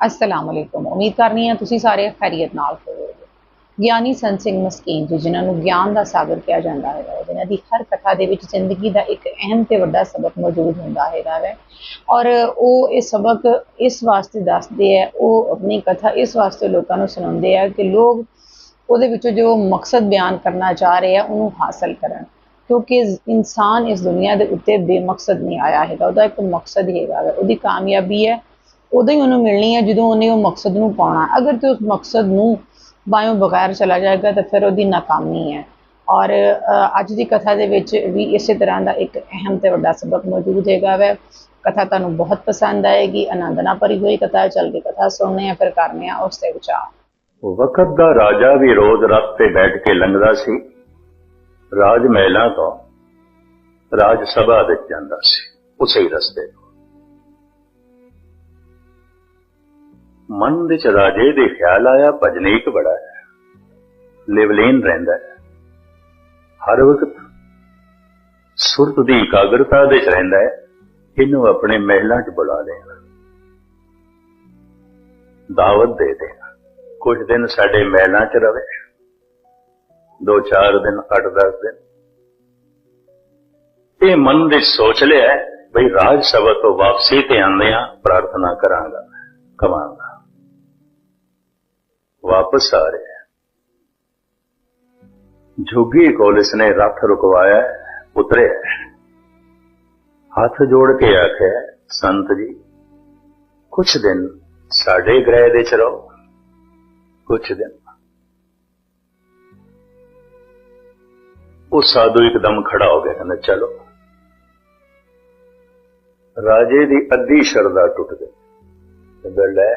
ਅਸਲਾਮ ਅਲੈਕੁਮ ਉਮੀਦ ਕਰਨੀ ਹੈ ਤੁਸੀਂ ਸਾਰੇ ਖੈਰੀਅਤ ਨਾਲ ਹੋਵੋਗੇ। ਗਿਆਨੀ ਸੰਤ ਸਿੰਘ ਮਸਕੀਨ ਜੀ, ਜਿਨ੍ਹਾਂ ਨੂੰ ਗਿਆਨ ਦਾ ਸਾਗਰ ਕਿਹਾ ਜਾਂਦਾ ਹੈ ਜਿਨ੍ਹਾਂ ਦੀ ਹਰ ਕਥਾ ਦੇ ਵਿੱਚ ਜ਼ਿੰਦਗੀ ਦਾ ਇੱਕ ਅਹਿਮ ਤੇ ਵੱਡਾ ਸਬਕ ਮੌਜੂਦ ਹੁੰਦਾ ਹੈਗਾ ਹੈ ਔਰ ਉਹ ਇਹ ਸਬਕ ਇਸ ਵਾਸਤੇ ਦੱਸਦੇ ਹੈ, ਉਹ ਆਪਣੀ ਕਥਾ ਇਸ ਵਾਸਤੇ ਲੋਕਾਂ ਨੂੰ ਸੁਣਾਉਂਦੇ ਆ ਕਿ ਲੋਕ ਉਹਦੇ ਵਿੱਚੋਂ ਜੋ ਮਕਸਦ ਬਿਆਨ ਕਰਨਾ ਚਾਹ ਰਹੇ ਆ, ਉਹਨੂੰ ਹਾਸਲ ਕਰਨ। ਕਿਉਂਕਿ ਇਨਸਾਨ ਇਸ ਦੁਨੀਆ ਦੇ ਉੱਤੇ ਬੇਮਕਸਦ ਨਹੀਂ ਆਇਆ ਹੈਗਾ, ਉਹਦਾ ਇੱਕ ਮਕਸਦ ਹੈਗਾ ਵਾ। ਉਹਦੀ ਕਾਮਯਾਬੀ ਹੈ ਉਦੋਂ ਹੀ ਉਹਨੂੰ ਮਿਲਣੀ ਹੈ ਜਦੋਂ ਉਹਨੇ ਉਹ ਮਕਸਦ ਨੂੰ ਪਾਉਣਾ। ਅਗਰ ਤੇ ਉਸ ਮਕਸਦ ਨੂੰ ਬਾਇਓ ਬਗੈਰ ਚਲਾ ਜਾਏਗਾ ਤਾਂ ਫਿਰ ਉਹਦੀ ਨਾਕਾਮੀ ਹੈ। ਔਰ ਅੱਜ ਦੀ ਕਥਾ ਦੇ ਵਿੱਚ ਵੀ ਇਸੇ ਤਰ੍ਹਾਂ ਦਾ ਇੱਕ ਅਹਿਮ ਤੇ ਵੱਡਾ ਸਬਕ ਮੌਜੂਦ ਹੈਗਾ ਵੈ। ਕਥਾ ਤੁਹਾਨੂੰ ਬਹੁਤ ਪਸੰਦ ਆਏਗੀ ਆਨੰਦ ਨਾਲ ਭਰੀ ਹੋਈ ਕਥਾ, ਚੱਲ ਕੇ ਕਥਾ ਸੁਣਨੇ ਆ ਫਿਰ ਕਰਨੇ ਆ ਉਸ ਤੇ ਵਿਚਾਰ। ਵਕਤ ਦਾ ਰਾਜਾ ਵੀ ਰੋਜ਼ ਰਥ ਤੇ ਬੈਠ ਕੇ ਲੰਘਦਾ ਸੀ। ਰਾਜ ਮਹਿਲਾਂ ਤੋਂ ਰਾਜ ਸਭਾ ਵਿੱਚ ਜਾਂਦਾ ਸੀ, ਉਸੇ ਹੀ ਰਸਤੇ ਤੋਂ। ਮਨ ਵਿੱਚ ਰਾਜੇ ਦੇ ਖਿਆਲ ਆਇਆ ਭਜਨੀਕ ਬੜਾ ਹੈ। ਲਿਵਲੀਨ ਰਹਿੰਦਾ ਹੈ। ਹਰ ਵਕਤ ਸੁਰਤ ਦੀ ਇਕਾਗਰਤਾ ਦੇ ਚ ਰਹਿੰਦਾ ਹੈ। ਇਹਨੂੰ ਆਪਣੇ ਮਹਿਲਾਂ 'ਚ ਬੁਲਾ ਲਿਆ ਦਾਵਤ ਦੇ ਦੇਣਾ। ਕੁਝ ਦਿਨ ਸਾਡੇ ਮਹਿਲਾਂ 'ਚ ਰਵੇ। ਦੋ ਚਾਰ ਦਿਨ, ਅੱਠ ਦਸ ਦਿਨ। ਇਹ ਮਨ ਦੇ ਸੋਚ ਲਿਆ ਬਈ ਰਾਜ ਸਭਾ ਤੋਂ ਵਾਪਸੀ ਤੇ ਆਉਂਦੇ ਆਉਂਦਿਆਂ ਪ੍ਰਾਰਥਨਾ ਕਰਾਂਗਾ, ਕਵਾਂਗਾ। ਵਾਪਸ ਆ ਰਿਹਾ ਜੋਗੀ ਕੋਲ ਇਸਨੇ ਰੱਥ ਰੁਕਵਾਇਆ ਉਤਰਿਆ ਹੱਥ ਜੋੜ ਕੇ ਆਖਿਆ ਸੰਤ ਜੀ ਕੁਛ ਦਿਨ ਸਾਡੇ ਗ੍ਰਹਿ ਦੇ ਚ ਰਹੋ ਕੁਛ ਦਿਨ ਉਹ ਸਾਧੂ ਇੱਕਦਮ ਖੜਾ ਹੋ ਗਿਆ ਕਹਿੰਦਾ ਚਲੋ ਰਾਜੇ ਦੀ ਅੱਧੀ ਸ਼ਰਧਾ ਟੁੱਟ ਗਈ ਕਹਿੰਦਾ ਲੈ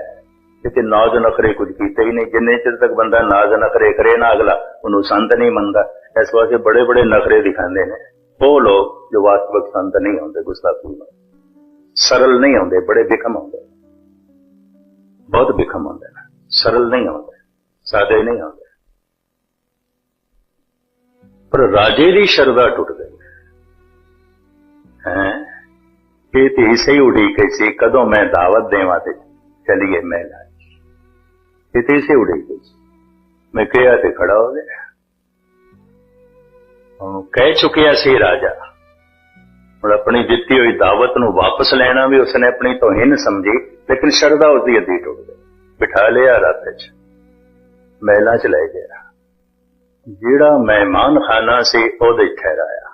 ਤੇ ਨਾਜ਼ ਨਖਰੇ ਕੁਝ ਕੀਤੇ ਹੀ ਨਹੀਂ, ਜਿੰਨੇ ਚਿਰ ਤੱਕ ਬੰਦਾ ਨਾਜ਼ ਨਖਰੇ ਕਰੇ ਨਾ ਅਗਲਾ, ਉਹਨੂੰ ਸੰਤ ਨਹੀਂ ਮੰਨਦਾ। ਇਸ ਵਾਸਤੇ ਬੜੇ ਬੜੇ ਨਖਰੇ ਦਿਖਾਉਂਦੇ ਨੇ। ਉਹ ਲੋਕ ਜੋ ਵਾਸਤਵਿਕ ਸੰਤ ਨਹੀਂ ਹੁੰਦੇ, ਗੁਸਤਾਖੀ ਨਾਲ ਸਰਲ ਨਹੀਂ ਹੁੰਦੇ, ਬੜੇ ਬਿਖਮ ਹੁੰਦੇ ਬਹੁਤ ਬਿਖਮ ਹੁੰਦੇ ਨੇ। ਸਰਲ ਨਹੀਂ ਹੁੰਦੇ, ਸਾਦੇ ਨਹੀਂ ਹੁੰਦੇ। ਪਰ ਰਾਜੇ ਦੀ ਸ਼ਰਧਾ ਟੁੱਟ ਗਈ ਹੈ? ਇਹ ਤੇ ਸਹੀ ਹੀ ਉਡੀਕ ਸੀ ਕਦੋਂ ਮੈਂ ਦਾਵਤ ਦੇਵਾਂ ਤੇ ਚਲੀਏ ਮਹਿਲਾ। ਇਹ ਤੇ ਇਸੇ ਉਡੀਕ ਸੀ ਮੈਂ ਕਿਹਾ ਤੇ ਖੜਾ ਹੋ ਗਿਆ ਉਹਨੂੰ ਕਹਿ ਚੁੱਕਿਆ ਸੀ ਰਾਜਾ ਹੁਣ ਆਪਣੀ ਦਿੱਤੀ ਹੋਈ ਦਾਵਤ ਨੂੰ ਵਾਪਸ ਲੈਣਾ ਵੀ ਉਸਨੇ ਆਪਣੀ ਤੋਹੀਨ ਸਮਝੀ ਲੇਕਿਨ ਸ਼ਰਧਾ ਉਸਦੀ ਅੱਧੀ ਟੁੱਟ ਗਈ ਬਿਠਾ ਲਿਆ ਰਾਤ ਚ ਮਹਿਲਾ ਚ ਲੈ ਗਿਆ ਜਿਹੜਾ ਮਹਿਮਾਨ ਖਾਨਾ ਸੀ ਉਹਦੇ ਠਹਿਰਾਇਆ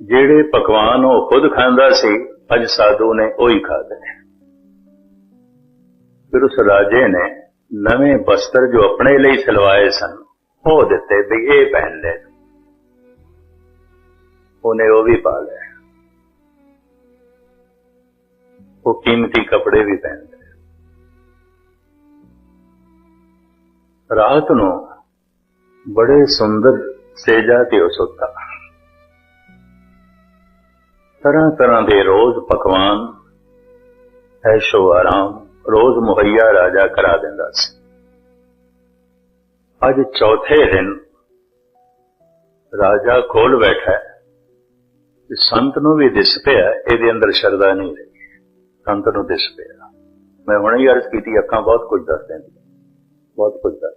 ਜਿਹੜੇ ਪਕਵਾਨ ਉਹ ਖੁਦ ਖਾਂਦਾ ਸੀ ਅੱਜ ਸਾਧੂ ਨੇ ਉਹੀ ਖਾਦੇ ਫਿਰ ਉਸ ਰਾਜੇ ਨੇ ਨਵੇਂ ਬਸਤਰ ਜੋ ਆਪਣੇ ਲਈ ਸਿਲਵਾਏ ਸਨ, ਉਹ ਦਿੱਤੇ ਵੀ ਇਹ ਪਹਿਨ ਲੈ। ਉਹਨੇ ਉਹ ਵੀ ਪਾ ਲਏ ਉਹ ਕੀਮਤੀ ਕੱਪੜੇ ਵੀ ਪਹਿਨ ਲਏ ਰਾਤ ਨੂੰ ਬੜੇ ਸੁੰਦਰ ਸੇਜਾ ਤੇ ਉਹ ਸੁੱਤਾ ਤਰ੍ਹਾਂ ਤਰ੍ਹਾਂ ਦੇ ਰੋਜ਼ ਪਕਵਾਨ, ਐਸ਼ੋ ਆਰਾਮ ਰੋਜ਼ ਮੁਹੱਈਆ ਰਾਜਾ ਕਰਾ ਦਿੰਦਾ ਸੀ। ਅੱਜ ਚੌਥੇ ਦਿਨ ਰਾਜਾ ਖੋਲ ਬੈਠਾ ਹੈ। ਤੇ ਸੰਤ ਨੂੰ ਵੀ ਦਿਸ ਪਿਆ, ਇਹਦੇ ਅੰਦਰ ਸ਼ਰਧਾ ਨਹੀਂ ਰਹੀ। ਸੰਤ ਨੂੰ ਦਿਸ ਪਿਆ। ਮੈਂ ਹੁਣੇ ਹੀ ਅਰਜ਼ ਕੀਤੀ, ਅੱਖਾਂ ਬਹੁਤ ਕੁਝ ਦੱਸ ਦਿੰਦੀ। ਬਹੁਤ ਕੁਝ ਦੱਸ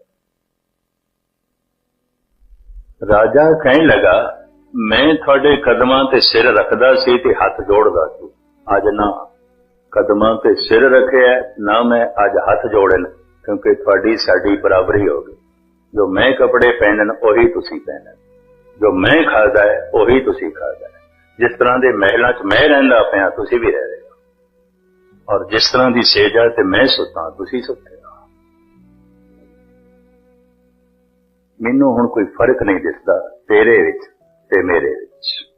ਰਾਜਾ ਕਹਿਣ ਲੱਗਾ, ਮੈਂ ਤੁਹਾਡੇ ਕਦਮਾਂ ਤੇ ਸਿਰ ਰੱਖਦਾ ਸੀ ਤੇ ਹੱਥ ਜੋੜਦਾ ਸੀ। ਅੱਜ ਨਾ ਕਦਮਾਂ ਤੇ ਸਿਰ ਰੱਖਿਆ ਨਾ ਮੈਂ ਅੱਜ ਹੱਥ ਜੋੜਨ, ਕਿਉਂਕਿ ਤੁਹਾਡੀ ਸਾਡੀ ਬਰਾਬਰੀ ਹੋ ਗਈ। ਜੋ ਮੈਂ ਕੱਪੜੇ ਪਹਿਨਣ, ਉਹੀ ਤੁਸੀਂ ਪਹਿਨਣ। ਜੋ ਮੈਂ ਖਾਦਾ ਹੈ, ਉਹੀ ਤੁਸੀਂ ਖਾਦਾ ਹੈ। ਜਿਸ ਤਰ੍ਹਾਂ ਦੇ ਮਹਿਲਾਂ 'ਚ ਮੈਂ ਰਹਿੰਦਾ ਪਿਆ, ਤੁਸੀਂ ਵੀ ਰਹਿ ਰਹੇ ਹੋ। ਔਰ ਜਿਸ ਤਰ੍ਹਾਂ ਦੀ ਸੇਜਾ ਤੇ ਮੈਂ ਸੁੱਤਾ, ਤੁਸੀਂ ਸੁੱਤੇ ਹੋ। ਮੈਨੂੰ ਹੁਣ ਕੋਈ ਫ਼ਰਕ ਨਹੀਂ ਦਿਸਦਾ, ਤੇਰੇ ਵਿੱਚ ਤੇ ਮੇਰੇ ਵਿੱਚ।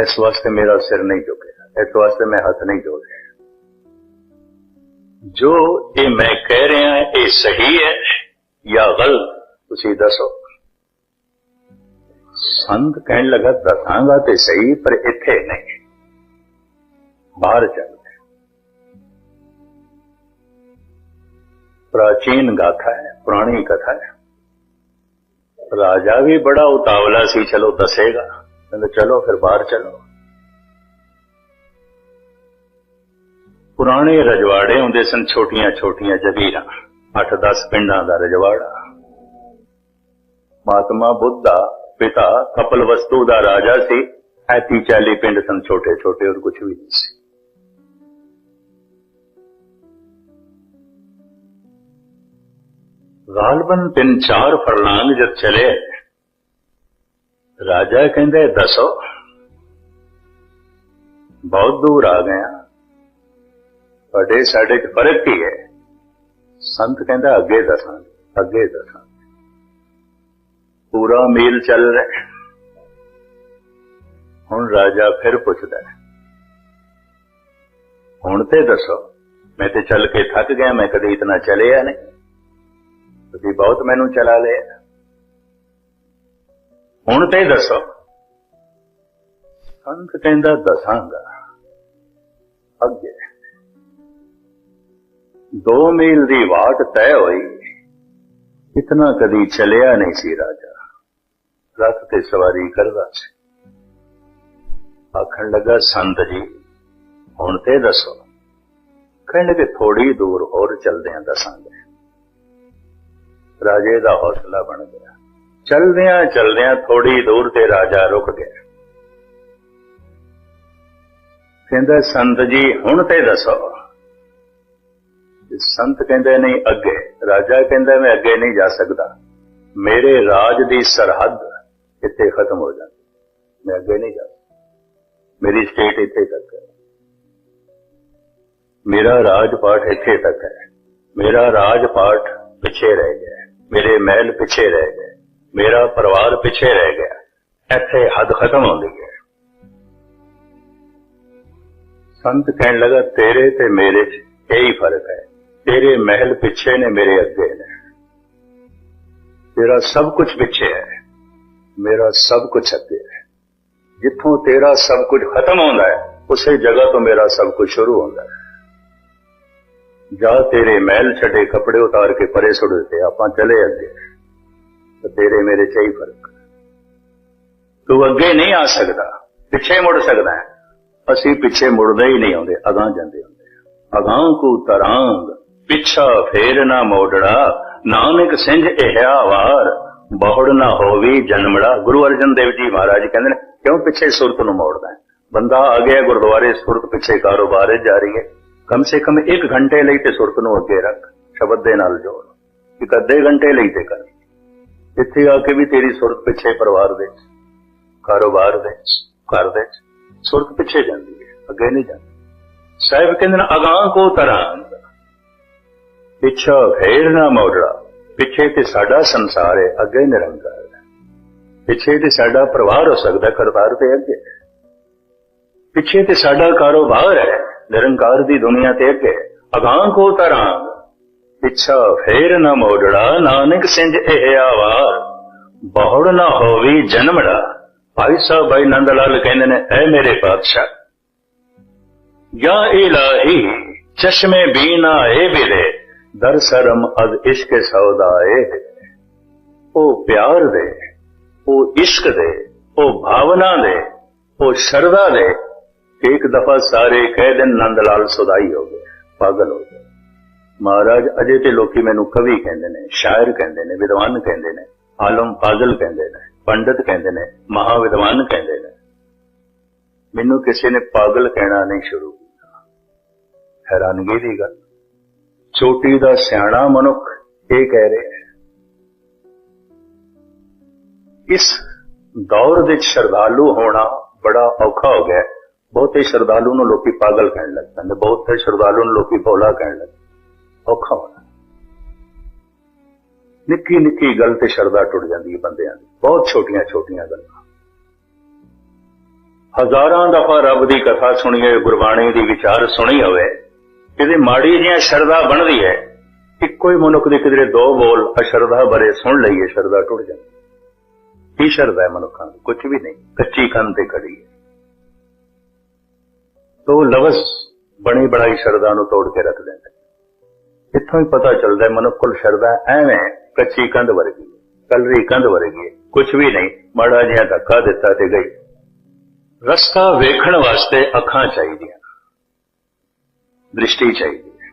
ਇਸ ਵਾਸਤੇ ਮੇਰਾ ਸਿਰ ਨਹੀਂ ਝੁਕਿਆ। ਇਸ ਵਾਸਤੇ ਮੈਂ ਹੱਥ ਨਹੀਂ ਜੋੜਿਆ ਜੋ ਇਹ ਮੈਂ ਕਹਿ ਰਿਹਾ ਇਹ ਸਹੀ ਹੈ ਜਾਂ ਗਲਤ ਤੁਸੀਂ ਦੱਸੋ ਸੰਤ ਕਹਿਣ ਲੱਗਾ ਦੱਸਾਂਗਾ ਤੇ ਸਹੀ ਪਰ ਇੱਥੇ ਨਹੀਂ ਬਾਹਰ ਚੱਲ ਪ੍ਰਾਚੀਨ ਗਾਥਾ ਹੈ ਪੁਰਾਣੀ ਕਥਾ ਹੈ ਰਾਜਾ ਵੀ ਬੜਾ ਉਤਾਵਲਾ ਸੀ ਚਲੋ ਦੱਸੇਗਾ ਕਹਿੰਦਾ ਚਲੋ ਫਿਰ ਬਾਹਰ ਚਲੋ ਪੁਰਾਣੇ ਰਜਵਾੜੇ ਹੁੰਦੇ ਸਨ, ਛੋਟੀਆਂ ਛੋਟੀਆਂ ਜਗੀਰਾਂ 8-10 ਪਿੰਡਾਂ ਦਾ ਰਜਵਾੜਾ। ਮਹਾਤਮਾ ਬੁੱਧਾ, ਪਿਤਾ ਕਪਲਵਸਤੂ ਦਾ ਰਾਜਾ ਸੀ ਐਤੀ ਚਾਲੀ ਪਿੰਡ ਸਨ, ਛੋਟੇ ਛੋਟੇ ਔਰ ਕੁਝ ਵੀ ਨਹੀਂ ਸੀ। ਗਾਲਬਨ ਤਿੰਨ ਚਾਰ ਫਰਲਾਂਗ ਜਦ ਚਲੇ, ਰਾਜਾ ਕਹਿੰਦੇ, ਦੱਸੋ, ਬਹੁਤ ਦੂਰ ਆ ਗਏ ਤੁਹਾਡੇ, ਸਾਡੇ ਚ ਫ਼ਰਕ ਕੀ ਹੈ। ਸੰਤ ਕਹਿੰਦਾ, ਅੱਗੇ ਦੱਸਾਂਗੇ ਅੱਗੇ ਦੱਸਾਂਗੇ ਪੂਰਾ ਮੇਲ ਚੱਲ ਰਿਹਾ ਹੁਣ ਰਾਜਾ ਫਿਰ ਪੁੱਛਦਾ ਹੁਣ ਤੇ ਦੱਸੋ, ਮੈਂ ਤੇ ਚੱਲ ਕੇ ਥੱਕ ਗਿਆ, ਮੈਂ ਕਦੇ ਇਤਨਾ ਚਲਿਆ ਨਹੀਂ। ਤੁਸੀਂ ਬਹੁਤ ਮੈਨੂੰ ਚਲਾ ਲਿਆ ਹੁਣ ਤੇ ਦੱਸੋ। ਸੰਤ ਕਹਿੰਦਾ, ਦੱਸਾਂਗਾ। ਅੱਗੇ। ਦੋ ਮੀਲ ਦੀ ਵਾਟ ਤੈ ਹੋਈ। ਇਤਨਾ ਕਦੀ ਚਲਿਆ ਨਹੀਂ ਸੀ ਰਾਜਾ। ਰਥ ਤੇ ਸਵਾਰੀ ਕਰਦਾ ਸੀ। ਆਖਣ ਲੱਗਾ, ਸੰਤ ਜੀ, ਹੁਣ ਤੇ ਦੱਸੋ। ਕਹਿਣ ਲੱਗੇ ਥੋੜੀ ਦੂਰ ਹੋਰ ਚਲਦਿਆਂ ਦੱਸਾਂਗੇ ਰਾਜੇ ਦਾ ਹੌਸਲਾ ਬਣ ਗਿਆ। ਚਲਦਿਆਂ ਚਲਦਿਆਂ ਥੋੜੀ ਦੂਰ ਤੇ ਰਾਜਾ ਰੁਕ ਗਿਆ। ਕਹਿੰਦਾ, ਸੰਤ ਜੀ, ਹੁਣ ਤੇ ਦੱਸੋ। ਸੰਤ ਕਹਿੰਦਾ ਨਹੀਂ ਅੱਗੇ, ਰਾਜਾ ਕਹਿੰਦਾ ਮੈਂ ਅੱਗੇ ਨਹੀਂ ਜਾ ਸਕਦਾ। ਮੇਰੇ ਰਾਜ ਦੀ ਸਰਹੱਦ ਇੱਥੇ ਖਤਮ ਹੋ ਜਾਂਦੀ। ਮੈਂ ਅੱਗੇ ਨਹੀਂ ਜਾ ਸਕਦਾ। ਮੇਰੀ ਸਟੇਟ ਇੱਥੇ ਤੱਕ ਹੈ। ਮੇਰਾ ਰਾਜ ਪਾਠ ਇੱਥੇ ਤੱਕ ਹੈ। ਮੇਰਾ ਰਾਜ ਪਾਠ ਪਿੱਛੇ ਰਹਿ ਗਿਆ ਮੇਰੇ ਮਹਿਲ ਪਿੱਛੇ ਰਹਿ ਗਏ ਮੇਰਾ ਪਰਿਵਾਰ ਪਿੱਛੇ ਰਹਿ ਗਿਆ ਇੱਥੇ ਹੱਦ ਖਤਮ ਹੁੰਦੀ ਹੈ। ਸੰਤ ਕਹਿਣ ਲੱਗਾ, ਤੇਰੇ ਤੇ ਮੇਰੇ 'ਚ ਇਹੀ ਫ਼ਰਕ ਹੈ। ਤੇਰੇ ਮਹਿਲ ਪਿੱਛੇ ਨੇ ਮੇਰੇ ਅੱਗੇ ਨੇ ਤੇਰਾ ਸਭ ਕੁਝ ਪਿੱਛੇ ਹੈ ਮੇਰਾ ਸਭ ਕੁਝ ਅੱਗੇ ਹੈ ਜਿੱਥੋਂ ਤੇਰਾ ਸਭ ਕੁਝ ਖਤਮ ਹੁੰਦਾ ਹੈ ਉਸੇ ਜਗ੍ਹਾ ਤੋਂ ਮੇਰਾ ਸਭ ਕੁਝ ਸ਼ੁਰੂ ਹੁੰਦਾ ਹੈ ਜਾ ਤੇਰੇ ਮਹਿਲ ਛੱਡੇ ਕੱਪੜੇ ਉਤਾਰ ਕੇ ਪਰੇ ਸੁੱਟ ਦਿੱਤੇ ਆਪਾਂ ਚਲੇ ਅੱਗੇ ਤੇ ਤੇਰੇ ਮੇਰੇ ਚ ਹੀ ਫ਼ਰਕ ਹੈ। ਤੂੰ ਅੱਗੇ ਨਹੀਂ ਆ ਸਕਦਾ ਪਿੱਛੇ ਮੁੜ ਸਕਦਾ ਹੈ ਅਸੀਂ ਪਿੱਛੇ ਮੁੜਦੇ ਹੀ ਨਹੀਂ ਆਉਂਦੇ ਅਗਾਹ ਜਾਂਦੇ ਹੁੰਦੇ ਅਗਾਹ ਕੋ ਤਰਾਂਗ ਪਿੱਛਾ ਫੇਰ ਨਾ ਮੋੜੜਾ ਨਾਨਕ ਸਿੰਝ ਇਹਿਆ ਵਾਰ ਬਹੁੜ ਨਾ ਹੋਵੀ ਜਨਮੜਾ। ਗੁਰੂ ਅਰਜਨ ਦੇਵ ਜੀ ਮਹਾਰਾਜ ਕਹਿੰਦੇ ਨੇ, ਕਿਉਂ ਪਿੱਛੇ ਸੁਰਤ ਨੂੰ ਮੋੜਦਾ ਬੰਦਾ ਆ ਗਿਆ ਗੁਰਦੁਆਰੇ, ਸੁਰਤ ਪਿੱਛੇ ਕਾਰੋਬਾਰ ਹੈ ਜਾਰੀ ਹੈ। ਕਮ ਸੇ ਕਮ 1 ਘੰਟੇ ਲਈ ਤੇ ਸੁਰਤ ਨੂੰ ਅੱਗੇ ਰੱਖ, ਸ਼ਬਦ ਦੇ ਨਾਲ ਜੋੜ। ਇੱਕ ਅੱਧੇ ਘੰਟੇ ਲਈ ਤੇ ਕਰ। ਇੱਥੇ ਆ ਕੇ ਵੀ ਤੇਰੀ ਸੁਰਤ ਪਿੱਛੇ ਪਰਿਵਾਰ ਦੇ ਕਾਰੋਬਾਰ ਦੇ ਘਰ ਦੇ ਸੁਰਤ ਪਿੱਛੇ ਜਾਂਦੀ ਹੈ, ਅੱਗੇ ਨਹੀਂ ਜਾਂਦੀ। ਸਾਹਿਬ ਕਹਿੰਦੇ ਨੇ, ਅਗਾਹ ਕੋ ਤਰਾਂ ਪਿੱਛਾ ਫੇਰ ਨਾ ਮੋੜੜਾ ਪਿੱਛੇ ਤੇ ਸਾਡਾ ਸੰਸਾਰ ਹੈ, ਅੱਗੇ ਨਿਰੰਕਾਰ ਹੈ। ਪਿੱਛੇ ਤੇ ਸਾਡਾ ਪਰਿਵਾਰ ਹੋ ਸਕਦਾ ਕਰਤਾਰ ਤੇ ਅੱਗੇ ਪਿੱਛੇ ਤੇ ਸਾਡਾ ਕਾਰੋਬਾਰ ਹੈ, ਨਿਰੰਕਾਰ ਦੀ ਦੁਨੀਆ ਤੇ ਅੱਗੇ ਅਗਾਂ ਕੋ ਤਰਾਂ ਪਿੱਛਾ ਫੇਰ ਨਾ ਮੋੜੜਾ ਨਾਨਕ ਸਿੰਘ ਇਹ ਆਵਾਰ ਬਹੁੜ ਨਾ ਹੋਵੀ ਜਨਮੜਾ। ਭਾਈ ਸਾਹਿਬ ਭਾਈ ਨੰਦ ਲਾਲ ਕਹਿੰਦੇ ਨੇ, ਐ ਮੇਰੇ ਪਾਤਸ਼ਾਹ। ਯਾ ਇਲਾਹੀ, ਚਸ਼ਮੇ ਬੀਨਾ ਏ ਬਿਰੇ ਦਰ ਸਰਮ ਅਦ ਇਸ਼ਕ ਸੌਦਾ ਉਹ ਪਿਆਰ ਦੇ, ਉਹ ਇਸ਼ਕ ਦੇ, ਉਹ ਭਾਵਨਾ ਦੇ, ਉਹ ਸ਼ਰਧਾ ਦੇ। ਕਿ ਇੱਕ ਦਫਾ ਸਾਰੇ ਕਹਿ ਦੇਣ ਨੰਦ ਲਾਲ ਸੁਦਾਈ ਹੋ ਗਏ, ਪਾਗਲ ਹੋ ਗਏ। ਮਹਾਰਾਜ, ਅਜੇ ਤੇ ਲੋਕੀ ਮੈਨੂੰ ਕਵੀ ਕਹਿੰਦੇ ਨੇ, ਸ਼ਾਇਰ ਕਹਿੰਦੇ ਨੇ, ਵਿਦਵਾਨ ਕਹਿੰਦੇ ਨੇ, ਆਲਮ ਫਾਜ਼ਲ ਕਹਿੰਦੇ ਨੇ, ਪੰਡਤ ਕਹਿੰਦੇ ਨੇ ਮਹਾ ਵਿਦਵਾਨ ਕਹਿੰਦੇ ਨੇ। ਮੈਨੂੰ ਕਿਸੇ ਨੇ ਪਾਗਲ ਕਹਿਣਾ ਨਹੀਂ ਸ਼ੁਰੂ ਕੀਤਾ। ਹੈਰਾਨਗੀ ਦੀ ਗੱਲ। ਚੋਟੀ ਦਾ ਸਿਆਣਾ ਮਨੁੱਖ ਇਹ ਕਹਿ ਰਿਹਾ ਹੈ। ਇਸ ਦੌਰ ਵਿੱਚ ਸ਼ਰਧਾਲੂ ਹੋਣਾ ਬੜਾ ਔਖਾ ਹੋ ਗਿਆ। ਬਹੁਤੇ ਸ਼ਰਧਾਲੂ ਨੂੰ ਲੋਕੀ ਪਾਗਲ ਕਹਿਣ ਲੱਗ ਪੈਂਦੇ ਬਹੁਤੇ ਸ਼ਰਧਾਲੂ ਨੂੰ ਲੋਕੀ ਭੋਲਾ ਕਹਿਣ ਲੱਗ ਪੈਂਦੇ। ਔਖਾ ਹੋਣਾ। ਨਿੱਕੀ ਨਿੱਕੀ ਗੱਲ ਤੇ ਸ਼ਰਧਾ ਟੁੱਟ ਜਾਂਦੀ ਹੈ ਬੰਦਿਆਂ ਦੀ। ਬਹੁਤ ਛੋਟੀਆਂ ਛੋਟੀਆਂ ਗੱਲਾਂ। ਹਜ਼ਾਰਾਂ ਦਫਾ ਰੱਬ ਦੀ ਕਥਾ ਸੁਣੀਏ ਗੁਰਬਾਣੀ ਦੀ ਵਿਚਾਰ ਸੁਣੀ ਹੋਵੇ ਇਹਦੇ ਮਾੜੀ ਜਿਹੀਆਂ ਸ਼ਰਧਾ ਬਣਦੀ ਹੈ ਇੱਕੋ ਹੀ ਮਨੁੱਖ ਦੇ ਕਿਧਰੇ ਦੋ ਬੋਲ ਅਸ਼ਰਧਾ ਬਰੇ ਸੁਣ ਲਈਏ ਸ਼ਰਧਾ ਟੁੱਟ ਜਾਂਦੀ ਕੀ ਸ਼ਰਧਾ ਹੈ ਮਨੁੱਖਾਂ ਦੀ? ਕੁਝ ਵੀ ਨਹੀਂ ਕੱਚੀ ਕੰਨ ਤੇ ਖੜੀ ਹੈ। ਤੋ ਲਵਸ ਬਣੀ ਬਣਾਈ ਸ਼ਰਧਾ ਨੂੰ ਤੋੜ ਕੇ ਰੱਖ ਦਿੰਦਾ ਇੱਥੋਂ ਹੀ ਪਤਾ ਚੱਲਦਾ ਮਨੁੱਖ ਕੋਲ ਸ਼ਰਧਾ ਐਵੇਂ ਕੱਚੀ ਕੰਧ ਵਰਗੀ ਹੈ, ਕਲਰੀ ਕੰਧ ਵਰਗੀ ਹੈ। ਕੁਝ ਵੀ ਨਹੀਂ ਮਾੜਾ ਜਿਹਾ ਧੱਕਾ ਦਿੱਤਾ ਤੇ ਗਈ। ਰਸਤਾ ਵੇਖਣ ਵਾਸਤੇ ਅੱਖਾਂ ਚਾਹੀਦੀਆਂ। ਦ੍ਰਿਸ਼ਟੀ ਚਾਹੀਦੀ ਹੈ।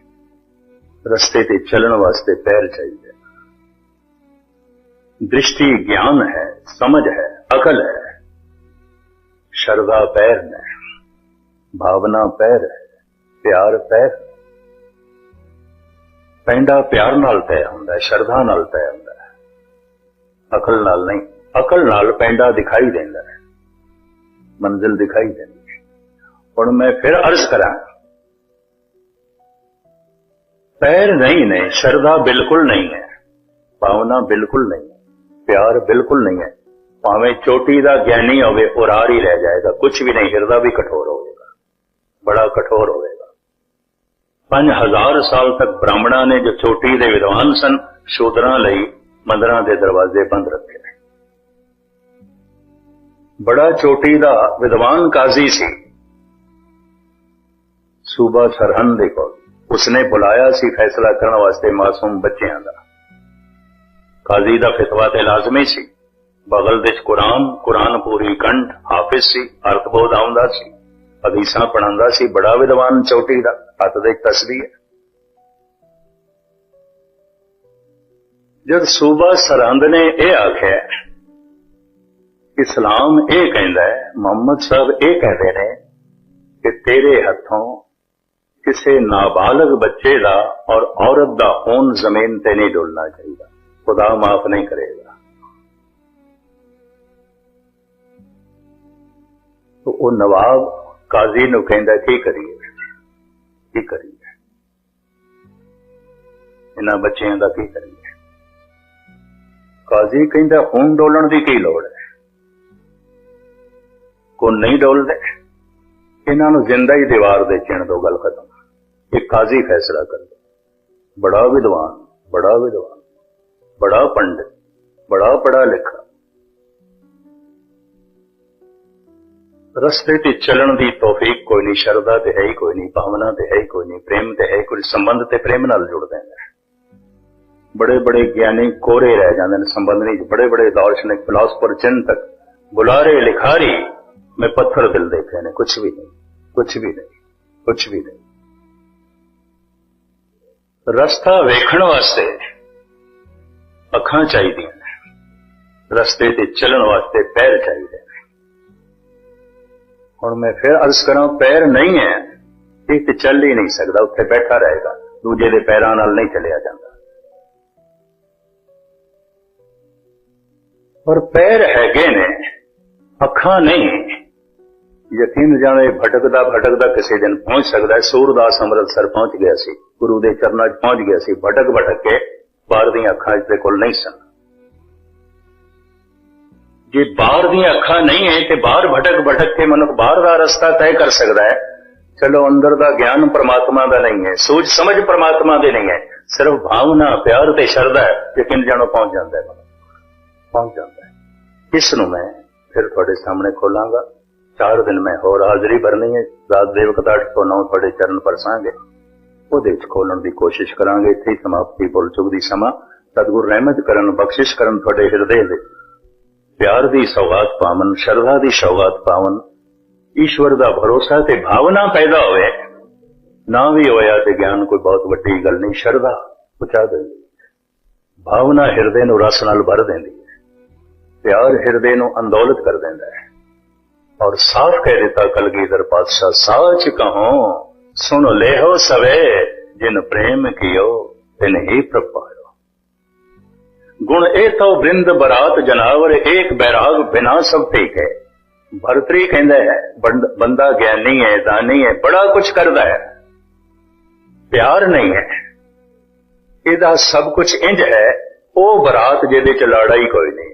ਰਸਤੇ ਤੇ ਚੱਲਣ ਵਾਸਤੇ ਪੈਰ ਚਾਹੀਦੇ ਦ੍ਰਿਸ਼ਟੀ ਗਿਆਨ ਹੈ, ਸਮਝ ਹੈ, ਅਕਲ ਹੈ। ਸ਼ਰਧਾ ਪੈਰ ਨੇ ਭਾਵਨਾ ਪੈਰ ਹੈ, ਪਿਆਰ ਪੈਰ ਪੈਂਡਾ ਪਿਆਰ ਨਾਲ ਤੈਅ ਹੁੰਦਾ ਹੈ, ਸ਼ਰਧਾ ਨਾਲ ਤੈਅ ਹੁੰਦਾ ਹੈ। ਅਕਲ ਨਾਲ ਨਹੀਂ, ਅਕਲ ਨਾਲ ਪੈਂਡਾ ਦਿਖਾਈ ਦਿੰਦਾ ਹੈ। ਮੰਜ਼ਿਲ ਦਿਖਾਈ ਦਿੰਦੀ ਹੈ। ਹੁਣ ਮੈਂ ਫਿਰ ਅਰਜ਼ ਕਰਾਂ ਪੈਰ ਨਹੀਂ ਨੇ, ਸ਼ਰਧਾ ਬਿਲਕੁਲ ਨਹੀਂ ਹੈ। ਭਾਵਨਾ ਬਿਲਕੁਲ ਨਹੀਂ ਹੈ, ਪਿਆਰ ਬਿਲਕੁਲ ਨਹੀਂ ਹੈ। ਭਾਵੇਂ ਚੋਟੀ ਦਾ ਗਿਆਨੀ ਹੋਵੇ ਉਹ ਰਾਰ ਹੀ ਰਹਿ ਜਾਏਗਾ। ਕੁਝ ਵੀ ਨਹੀਂ, ਹਿਰਦਾ ਵੀ ਕਠੋਰ ਹੋਵੇਗਾ। ਬੜਾ ਕਠੋਰ ਹੋਵੇਗਾ। 5000 ਸਾਲ ਤੱਕ ਬ੍ਰਾਹਮਣਾਂ ਨੇ ਜੋ ਚੋਟੀ ਦੇ ਵਿਦਵਾਨ ਸਨ, ਸ਼ੂਦਰਾਂ ਲਈ ਮੰਦਰਾਂ ਦੇ ਦਰਵਾਜ਼ੇ ਬੰਦ ਰੱਖੇ ਨੇ। ਬੜਾ ਚੋਟੀ ਦਾ ਵਿਦਵਾਨ ਕਾਜ਼ੀ ਸੀ। ਸੂਬਾ ਸਰਹੰਦ ਦੇ ਕੋਲ। ਉਸਨੇ ਬੁਲਾਇਆ ਸੀ ਫੈਸਲਾ ਕਰਨ ਵਾਸਤੇ ਮਾਸੂਮ ਬੱਚਿਆਂ ਦਾ। ਕਾਜ਼ੀ ਦਾ ਫਤਵਾ ਤੇ ਲਾਜ਼ਮੀ ਸੀ। ਬਗਲ ਦੇ ਕੁਰਾਨ ਕੁਰਾਨ ਪੂਰੀ ਕੰਠ, ਹਾਫਿਜ਼ ਸੀ, ਅਰਥ ਬੋਧ ਆਉਂਦਾ ਸੀ। ਹਦੀਸਾਂ ਪੜਾਉਂਦਾ ਸੀ, ਬੜਾ ਵਿਦਵਾਨ ਚੌਟੀ ਦਾ, ਹੱਥ ਦੇ ਤਸਬੀਹ ਹੈ ਜਦ ਸੂਬਾ ਸਰਹੰਦ ਨੇ ਇਹ ਆਖਿਆ, ਇਸਲਾਮ ਇਹ ਕਹਿੰਦਾ ਹੈ, ਮੁਹੰਮਦ ਸਾਹਿਬ ਇਹ ਕਹਿੰਦੇ ਨੇ ਕਿ ਤੇਰੇ ਹੱਥੋਂ ਕਿਸੇ ਨਾਬਾਲਗ ਬੱਚੇ ਦਾ ਔਰ ਔਰਤ ਦਾ ਖੂਨ ਜ਼ਮੀਨ ਤੇ ਨਹੀਂ ਡੋਲਣਾ ਚਾਹੀਦਾ। ਖੁਦਾ ਮਾਫ ਨਹੀਂ ਕਰੇਗਾ। ਤੋ ਉਹ ਨਵਾਬ ਕਾਜ਼ੀ ਨੂੰ ਕਹਿੰਦਾ, ਕੀ ਕਰੀਏ? ਕੀ ਕਰੀਏ? ਇਹਨਾਂ ਬੱਚਿਆਂ ਦਾ ਕੀ ਕਰੀਏ? ਕਾਜ਼ੀ ਕਹਿੰਦਾ ਹੁਣ ਡੋਲਣ ਦੀ ਕੀ ਲੋੜ ਹੈ? ਕੋ ਨਹੀਂ ਡੋਲਦੇ? ਇਹਨਾਂ ਨੂੰ ਜ਼ਿੰਦਾ ਹੀ ਦੀਵਾਰ ਦੇ ਚਿਣ ਦੋ, ਗੱਲ ਖਤਮ। ਇਹ ਕਾਜ਼ੀ ਫੈਸਲਾ ਕਰਦਾ। ਬੜਾ ਵਿਦਵਾਨ ਬੜਾ ਵਿਦਵਾਨ, ਬੜਾ ਪੰਡਿਤ, ਬੜਾ ਪੜਾ ਲਿਖਾ। ਰਸਤੇ ਤੇ ਚੱਲਣ ਦੀ ਤੌਫੀਕ ਕੋਈ ਨਹੀਂ, ਸ਼ਰਧਾ ਤੇ ਹੈ ਹੀ ਕੋਈ ਨਹੀਂ, ਭਾਵਨਾ ਤੇ ਹੈ ਹੀ ਕੋਈ ਨਹੀਂ, ਪ੍ਰੇਮ ਤੇ ਹੈ ਕੋਈ ਸੰਬੰਧ ਤੇ ਪ੍ਰੇਮ ਨਾਲ ਜੁੜਦੇ ਨੇ। ਬੜੇ ਬੜੇ ਗਿਆਨੀ ਕੋਰੇ ਰਹਿ ਜਾਂਦੇ ਨੇ ਸੰਬੰਧ ਨਹੀਂ ਬੜੇ ਬੜੇ ਦਾਰਸ਼ਨਿਕ, ਫਿਲਾਸਫਰ, ਚਿੰਤਕ, ਬੁਲਾਰੇ, ਲਿਖਾਰੀ, ਮੈਂ ਪੱਥਰ ਦਿਲ ਦੇਖੇ ਨੇ ਕੁਝ ਵੀ ਨਹੀਂ ਕੁਝ ਵੀ ਨਹੀਂ ਕੁਝ ਵੀ ਨਹੀਂ। ਰਸਤਾ ਵੇਖਣ ਵਾਸਤੇ ਅੱਖਾਂ ਚਾਹੀਦੀਆਂ ਨੇ। ਰਸਤੇ ਤੇ ਚੱਲਣ ਵਾਸਤੇ ਪੈਰ ਚਾਹੀਦੇ ਨੇ। ਹੁਣ ਮੈਂ ਫਿਰ ਅਰਜ਼ ਕਰਾਂ, ਪੈਰ ਨਹੀਂ ਹੈ, ਇਹ ਤੇ ਚੱਲ ਹੀ ਨਹੀਂ ਸਕਦਾ, ਉੱਥੇ ਬੈਠਾ ਰਹੇਗਾ, ਦੂਜੇ ਦੇ ਪੈਰਾਂ ਨਾਲ ਨਹੀਂ ਚੱਲਿਆ ਜਾਂਦਾ। ਪਰ ਪੈਰ ਹੈਗੇ ਨੇ, ਅੱਖਾਂ ਨਹੀਂ ਯਕੀਨ ਜਾਣੇ ਭਟਕਦਾ ਭਟਕਦਾ ਕਿਸੇ ਦਿਨ ਪਹੁੰਚ ਸਕਦਾ ਹੈ, ਸੂਰਦਾਸ ਅੰਮ੍ਰਿਤਸਰ ਪਹੁੰਚ ਗਿਆ ਸੀ। ਗੁਰੂ ਦੇ ਚਰਨਾਂ 'ਚ ਪਹੁੰਚ ਗਿਆ ਸੀ। ਭਟਕ ਭਟਕ ਕੇ ਬਾਹਰ ਦੀਆਂ ਅੱਖਾਂ ਦੇ ਕੋਲ ਨਹੀਂ ਸਨ। ਜੇ ਬਾਹਰ ਦੀਆਂ ਅੱਖਾਂ ਨਹੀਂ ਹੈ ਤੇ ਬਾਹਰ ਭਟਕ ਭਟਕ ਕੇ ਮਨੁੱਖ ਬਾਹਰ ਦਾ ਰਸਤਾ ਤੈਅ ਕਰ ਸਕਦਾ ਹੈ। ਚਲੋ ਅੰਦਰ ਦਾ ਗਿਆਨ ਪ੍ਰਮਾਤਮਾ ਦਾ ਨਹੀਂ ਹੈ, ਸੋਚ ਸਮਝ ਪਰਮਾਤਮਾ ਦੇ ਨਹੀਂ ਹੈ। ਸਿਰਫ ਭਾਵਨਾ, ਪਿਆਰ ਤੇ ਸ਼ਰਧਾ ਹੈ ਯਕੀਨ ਜਾਣੋ ਪਹੁੰਚ ਜਾਂਦਾ ਹੈ। ਪਹੁੰਚ ਜਾਂਦਾ ਹੈ। ਇਸ ਨੂੰ ਮੈਂ ਫਿਰ ਤੁਹਾਡੇ ਸਾਹਮਣੇ ਖੋਲਾਂਗਾ। ਚਾਰ ਦਿਨ ਮੈਂ ਹੋਰ ਹਾਜ਼ਰੀ ਭਰਨੀ ਹੈ। ਰਾਤ ਦੇ ਵਕਤ 8 ਤੋਂ 9 ਤੁਹਾਡੇ ਚਰਨ ਪਰਸਾਂਗੇ। ਉਹਦੇ ਵਿੱਚ ਖੋਲਣ ਦੀ ਕੋਸ਼ਿਸ਼ ਕਰਾਂਗੇ। ਇੱਥੇ ਹੀ ਸਮਾਪਤੀ ਬੋਲ ਚੁੱਕ ਦੀ ਸਮਾਂ। ਸਤਿਗੁਰ ਰਹਿਮਤ ਕਰਨ, ਬਖਸ਼ਿਸ਼ ਕਰਨ ਤੁਹਾਡੇ ਹਿਰਦੇ ਦੇ। ਪਿਆਰ ਦੀ ਸੌਗਾਤ ਪਾਵਨ, ਸ਼ਰਧਾ ਦੀ ਸੌਗਾਤ ਪਾਵਨ। ਈਸ਼ਵਰ ਦਾ ਭਰੋਸਾ ਤੇ ਭਾਵਨਾ ਪੈਦਾ ਹੋਵੇ। ਨਾ ਵੀ ਹੋਇਆ ਤੇ ਗਿਆਨ ਕੋਈ ਬਹੁਤ ਵੱਡੀ ਗੱਲ ਨਹੀਂ। ਸ਼ਰਧਾ ਪਹੁੰਚਾ ਦਿੰਦੀ ਭਾਵਨਾ ਹਿਰਦੇ ਨੂੰ ਰਸ ਨਾਲ ਭਰ ਦਿੰਦੀ ਹੈ। ਪਿਆਰ ਹਿਰਦੇ ਨੂੰ ਅੰਦੋਲਤ ਕਰ ਦਿੰਦਾ ਹੈ। ਔਰ ਸਾਫ਼ ਕਹਿ ਦਿੱਤਾ ਕਲਗੀਧਰ ਪਾਤਸ਼ਾਹ, ਸਾਚ ਕਹੋ, ਸੁਣ ਲੈਹੋ ਸਵੇ, ਜਿਨ ਪ੍ਰੇਮ ਕੀਓ, ਤਿਨ ਹੀ ਪ੍ਰਪਾਇਓ ਗੁਣ ਇਹ ਤੋ ਬ੍ਰਿੰਦ ਬਰਾਤ ਜਨਾਵਰ, ਏਕ ਬੈਰਾਗ ਬਿਨਾ ਸਭ ਠੀਕ ਹੈ ਭਰਤਰੀ ਕਹਿੰਦਾ ਹੈ, ਬੰਦਾ ਗਿਆਨੀ ਹੈ, ਦਾਨੀ ਹੈ, ਬੜਾ ਕੁਝ ਕਰਦਾ ਹੈ। ਪਿਆਰ ਨਹੀਂ ਹੈ। ਇਹਦਾ ਸਭ ਕੁਝ ਇੰਜ ਹੈ, ਉਹ ਬਰਾਤ ਜਿਹਦੇ ਚ ਲੜਾਈ ਕੋਈ ਨਹੀਂ।